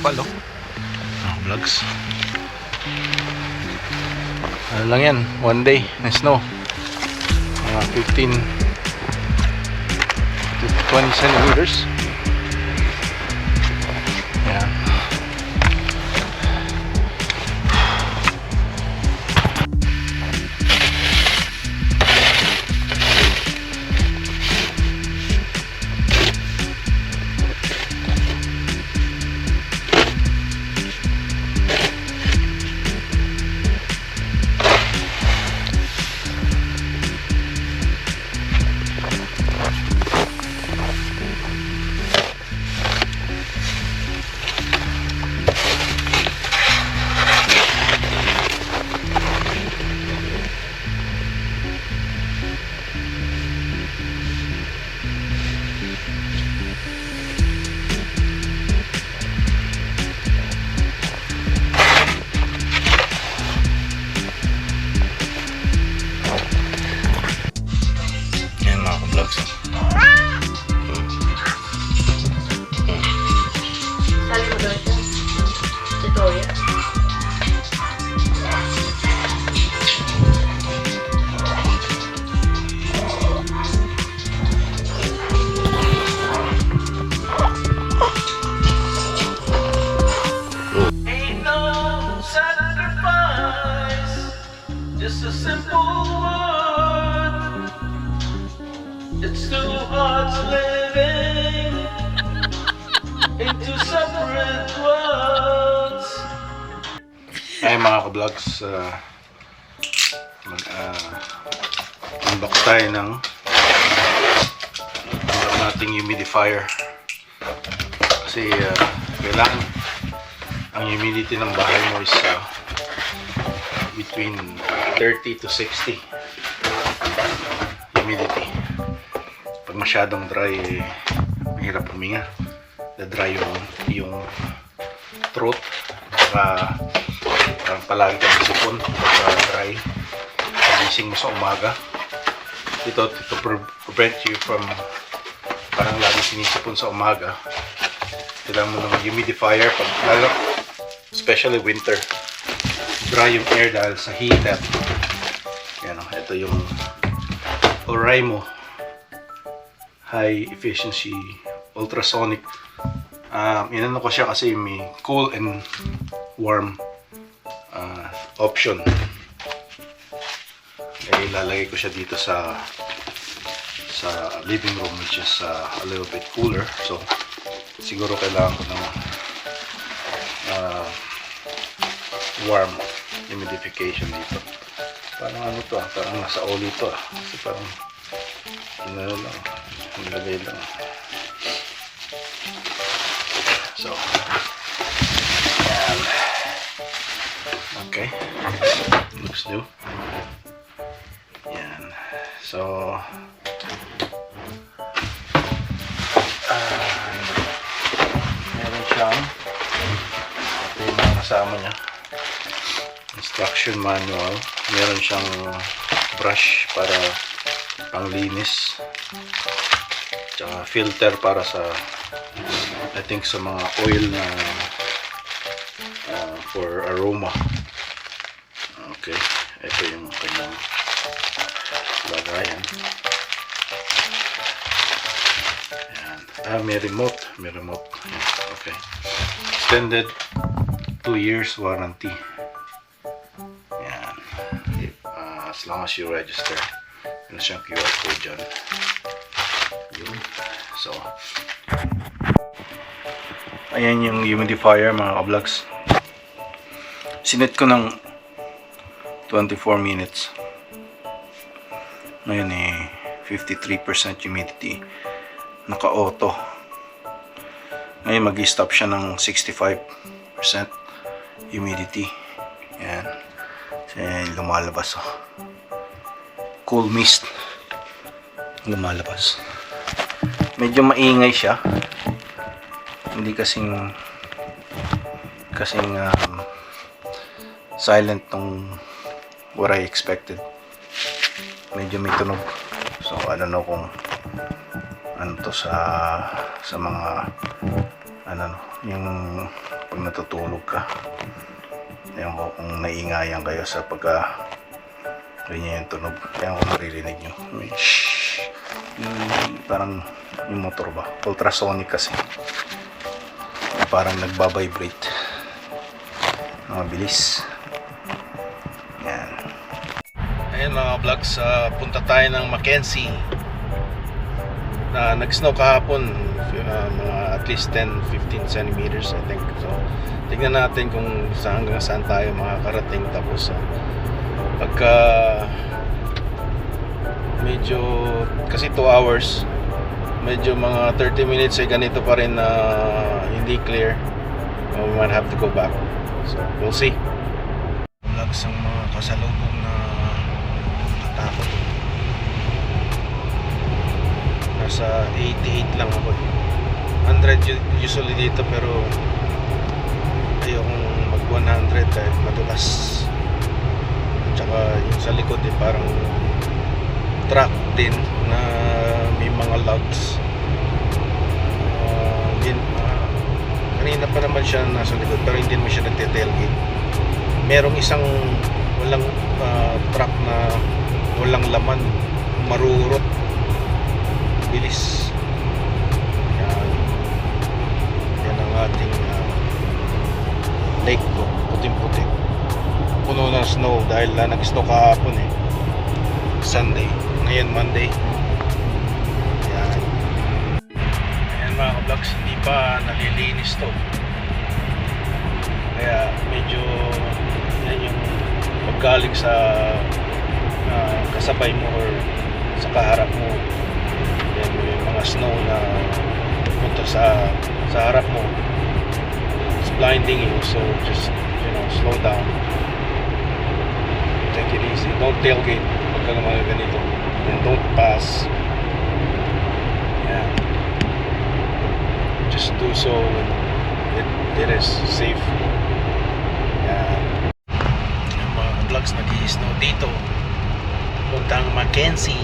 Kapal oh. Ah, vlogs. Ano lang yan, one day na snow. Mga 15 to 20 centimeters. Mga ka-vlogs, uh, mag, uh, unbox tayo ng ng nating humidifier. Kasi uh, kailangan ang humidity ng bahay mo is uh, between 30 to 60 humidity. Pag masyadong dry, eh, mahirap huminga. Na-dry yung, yung throat. Saka parang palagi kang sipon sa dry pagising mo sa umaga. Ito to pre- prevent you from parang lagi sinisipon sa umaga. Kailangan mo ng humidifier pag lalo especially winter. Dry yung air dahil sa heater yan o ito yung Oraimo high efficiency ultrasonic. Um, inano ko siya kasi may cool and warm option. Kaya ilalagay ko siya dito sa sa living room which is uh, a little bit cooler. So siguro kailangan ko ng uh, warm humidification dito. Parang ano to ah, parang nasa oli to ah. Kasi parang ano lang, nilagay lang. So, Okay. Looks new. Yan. So, ah, meron siyang ito yung mga kasama niya. Instruction manual. Meron siyang brush para panglinis. Tsaka filter para sa I think sa mga oil na uh, for aroma. Kanyang lagayan. Ayan. Ah, may remote. May remote. Ayan. Okay. Extended 2 years warranty. Ayan. Ah, as long as you register. Meron siyang QR code dyan. Yun. So, ayan yung humidifier mga kablogs. Sinet ko ng 24 minutes. Ngayon eh, 53% humidity. Naka-auto. Ngayon mag-stop siya ng 65% humidity. Yan. Kasi lumalabas oh. Cool mist. Lumalabas. Medyo maingay siya. Hindi kasing kasing um, silent tong what I expected. Medyo may tunog. So, I don't know kung ano to sa sa mga ano no, yung pag natutulog ka. Ayan mo kung naiingayan kayo sa pagka ganyan yung tunog. Ayan kung maririnig nyo. May parang yung motor ba? Ultrasonic kasi. Parang nagbabibrate. Mabilis. Ayan mga vlogs, ah, punta tayo ng Mackenzie na nag-snow kahapon uh, mga at least 10-15 centimeters I think. So tignan natin kung saan hanggang saan tayo makakarating. Tapos uh, pagka medyo kasi 2 hours medyo mga 30 minutes ay ganito pa rin na hindi clear. Uh, we might have to go back. So we'll see. Vlogs ang mga kasalubong katakot nasa 88 lang ako eh. 100 u- usually dito pero ayokong mag 100 dahil madulas tsaka yung sa likod eh parang truck din na may mga logs. Ah, din, ah, kanina pa naman siya nasa likod pero hindi naman siya nagte-tailgate. Merong isang walang ah, truck na walang laman marurot. Bilis. Yan. Yan ang ating ah, lake ko puting puti puno ng snow dahil na nag-snow kahapon eh. Sunday. Ngayon Monday. Yan. Ayan mga ka-vlogs hindi pa nalilinis to. Kaya medyo yan yung paggaling sa kasabay mo or sa kaharap mo. Yan yung mga snow na punta sa sa harap mo. It's blinding you so just you know slow down. Take it easy. Don't tailgate. Pagka mga ganito. And don't pass. Yeah. Just do so when it, it is safe. Yan yung mga vlogs nag-i-snow dito puntang Mackenzie.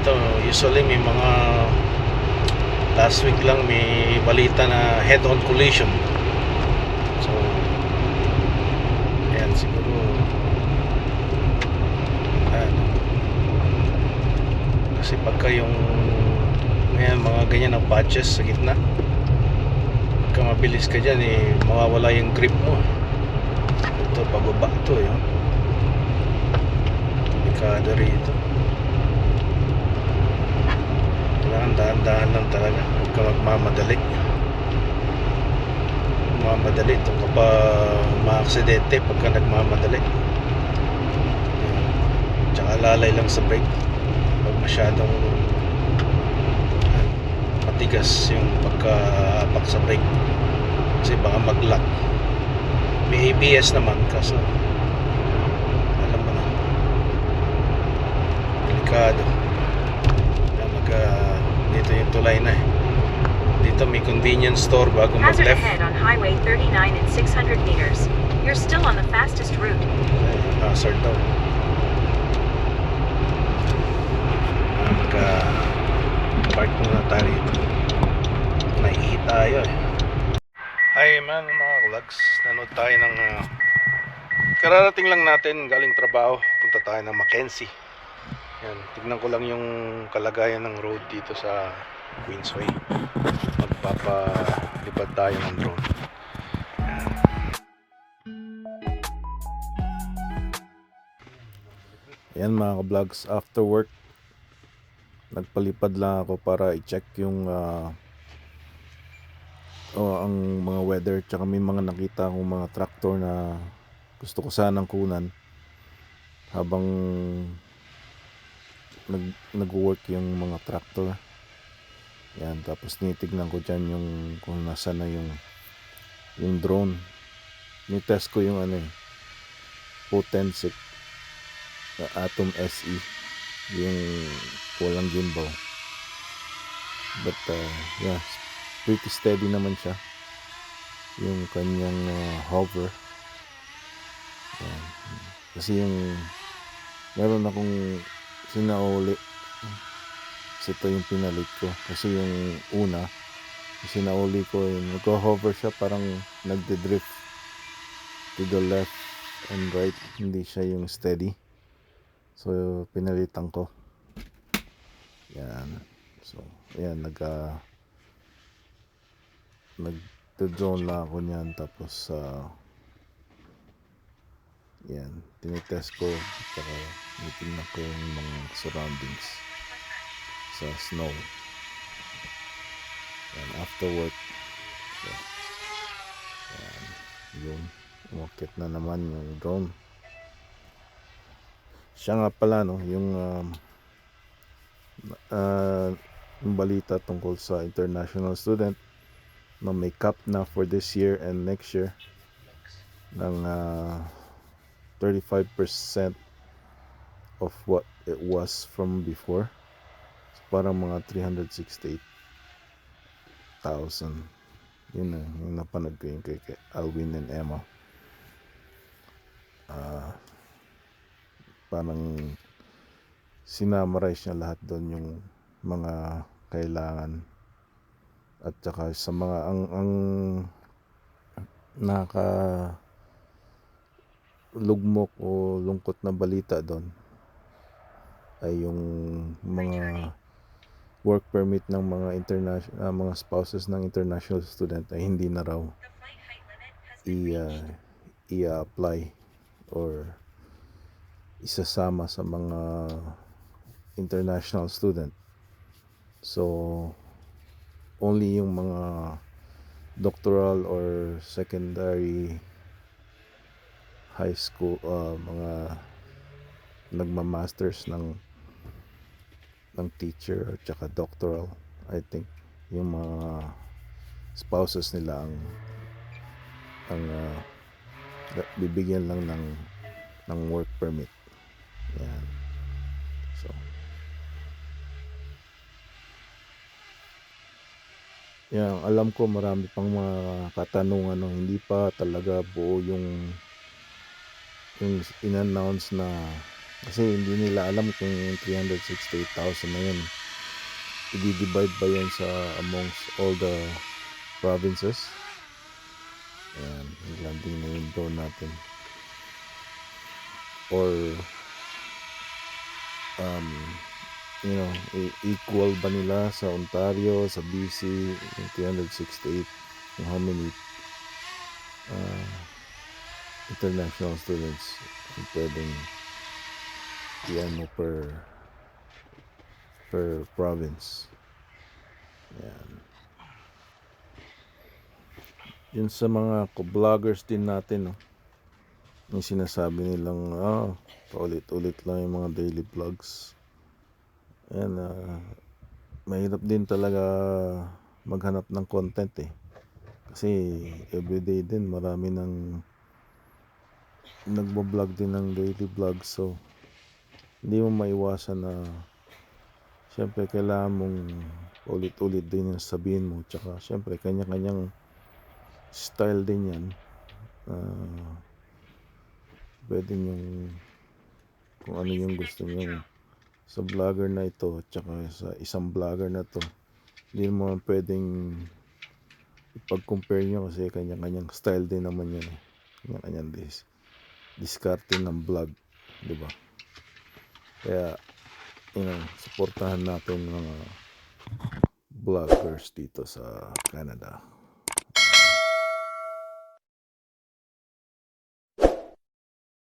Ito usually may mga last week lang may balita na head-on collision. So ayan siguro ano kasi pagka yung ngayon mga ganyan ang patches sa gitna pagka mabilis ka dyan eh mawawala yung grip mo. Ito pababa ito eh oh. Delikado rito. Kailangan dahan-dahan lang talaga. Huwag ka magmamadali. Magmamadali. Ito ka pa maaksidente pagka nagmamadali. Tsaka lalay lang sa brake. Huwag masyadong ah, matigas yung pagka-apak sa brake. Kasi baka mag-lock. May ABS naman kaso alam mo na delikado. Mag ah, dito yung tulay na eh. Dito may convenience store bago Hazard mag-left ahead on Highway 39 at 600 meters. You're still on the fastest route. Ay, hazard daw. Ah, mag ah, park muna tayo rito naihi tayo eh. Hi man mga vlogs. Nanood tayo ng ah, kararating lang natin galing trabaho. Punta tayo ng Mackenzie yan, tignan ko lang yung kalagayan ng road dito sa Queensway. Magpapalipad tayo ng drone. Yan mga ka-vlogs, after work nagpalipad lang ako para i-check yung ah, oh, ang mga weather tsaka may mga nakita akong mga tractor na gusto ko sanang kunan. Habang nag nag-work yung mga tractor. Yan tapos tinitignan ko dyan yung kung nasa na yung yung drone. Ni-test ko yung ano eh Potensic na Atom SE yung walang gimbal but uh, yeah pretty steady naman siya. Yung kanyang uh, hover. Yan. kasi yung meron akong sinauli kasi ito yung pinalit ko kasi yung una Kasi nauli ko yun. Nagko-hover siya parang nagde-drift to the left and right. Hindi siya yung steady. So, pinalitan ko. Yan. So, ayan, nag uh, nag-drone na ako niyan tapos uh, yan, tinitest ko tsaka tinitingnan ko yung mga surroundings sa snow. Yan, after work. So, yan, yun. Umakit na naman yung drone. Siya nga pala no yung um, uh, yung balita tungkol sa international student na may cap na for this year and next year ng uh, 35% of what it was from before. So, parang mga 368,000. Yun na, yung napanood ko yung kay, kay Alwin and Emma. Ah, parang sinamarize niya lahat doon yung mga kailangan at saka sa mga ang ang naka lugmok o lungkot na balita doon ay yung mga work permit ng mga international mga spouses ng international student ay hindi na raw i uh, i-apply or isasama sa mga international student. So only yung mga doctoral or secondary high school uh, mga nagma-masters ng ng teacher at saka doctoral. I think yung mga spouses nila ang ang uh, bibigyan lang ng ng work permit. Yan. So. Yan alam ko marami pang mga katanungan no hindi pa talaga buo yung yung in-announce na kasi hindi nila alam kung yung 368,000 na yun i-divide ba yan sa amongst all the provinces? Ayan landing na yung drone natin. Or um you know i- equal ba nila sa Ontario sa BC yung 368 yung how many uh, international students ang pwedeng i-ano per per province. Yan. Yun sa mga vloggers din natin no? Yung sinasabi nilang ah paulit-ulit lang yung mga daily vlogs. Yan ah mahirap din talaga maghanap ng content eh. Kasi everyday din marami ng nagbo-vlog din ng daily vlog so hindi mo maiwasan na syempre kailangan mong ulit-ulit din yung sabihin mo tsaka syempre kanya-kanyang style din yan Ah, pwede yung kung ano yung gusto nyo sa vlogger na ito tsaka sa isang vlogger na to hindi mo pwedeng ipag-compare nyo kasi kanya-kanyang style din naman yan eh. kanya-kanyang dis discarding ng vlog di ba? Kaya you know suportahan natin mga vloggers dito sa Canada